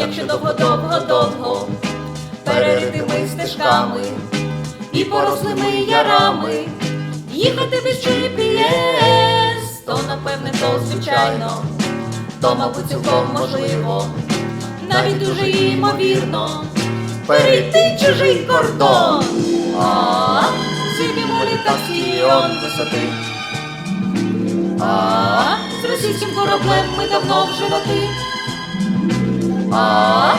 якщо довго-довго-довго переритими стежками і порослими ярами їхати без GPS, то напевне, то звичайно, то, мабуть, цілком можливо, навіть дуже ймовірно, перейти чужий кордон. А зіб'ємо літак стільйон висоти. А з російським кораблем ми давно вже ти. А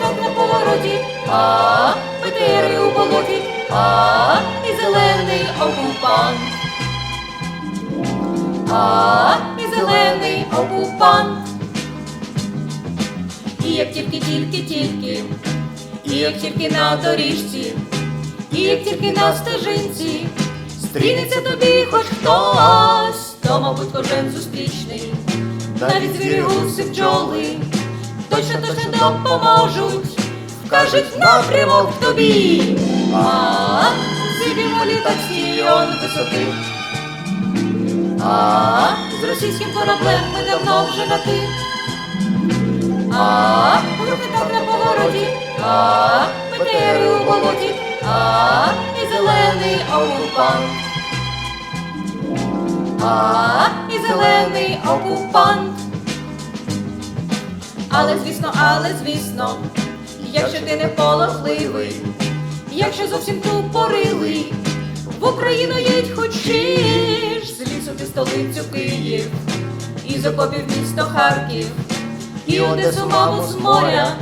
так на повороті. А ПТРи у болоті. А і зелений окупант. А і зелений окупант. І як тільки, тільки, тільки, і як тільки на доріжці, і як тільки на стежинці, стрінеться тобі хоч хтось, то, мабуть, кожен зустрічний, навіть звірі гуси бджоли, точно точно допоможуть, вкажуть напрямок тобі. А зіб'ємо літак стільйон висоти. А з російським кораблем ми давно вже на ти. А руки так на повороті. А ПТРи у болоті. А і зелений окупант. А і зелений окупант. Але звісно, але звісно, якщо ти не полохливий, якщо зовсім тупорилий, в Україну їдь хочеш, з лісу ти столицю Київ, і з окопів місто Харків, і Одесу, маму з моря,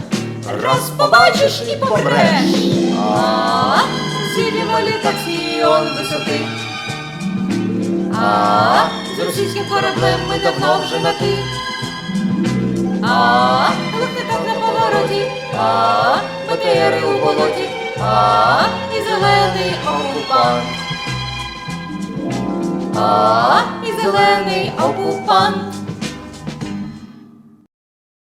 раз побачиш і помреш. Літак стільйон висоти. А з російським кораблем ми давно вже на ти. А лухне так на повороті. А батери у болоті. А і зелений окупант. А і зелений окупант.